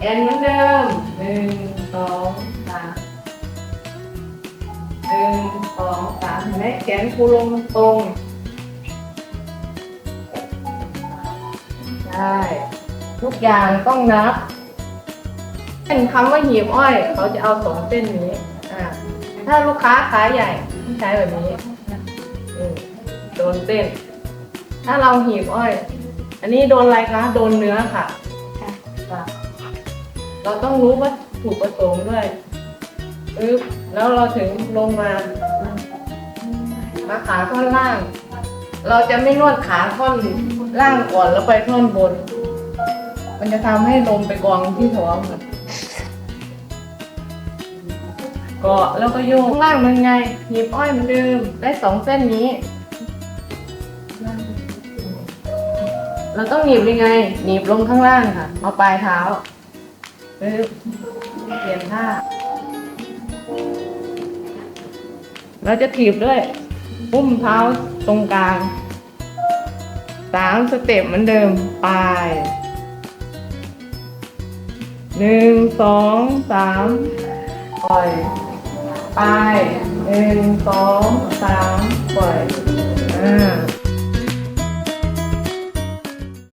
แอนเหมือนเดิมหนึ่งสองสามหนึ่งสองสามเห็นไหมแขนครูลงตรงได้ ทุกอย่างต้องนับเป็นคำว่าหีบอ้อย เขาจะเอาสองเส้นนี้อ่าถ้าลูกค้าขายใหญ่ใช้แบบนี้โดนเส้น ถ้าเราหีบอ้อย อันนี้โดนอะไรคะ โดนเนื้อค่ะค่ะค่ะ เราต้องรู้ว่าถูกประสงค์ด้วยปึ๊บแล้วเราถึงลงมา มาขาท่อนล่าง เราจะไม่นวดขาท่อนล่างก่อนแล้วไปท่อนบน มันจะทำให้ลมไปกองที่ท้องเกาะแล้วก็โยกข้างล่างมันไงหยิบอ้อยเหมือนเดิมได้สองเส้นนี้ เราต้องหนีบยังไง หนีบลงข้างล่างค่ะ เอาปลายเท้า ปึ๊บเปลี่ยนท่า เราจะถีบด้วยอุ้มเท้าตรงกลางสามสเต็ปเหมือนเดิม ไปหนึ่งสองสามปล่อย ไปหนึ่งสองสามปล่อยอ่า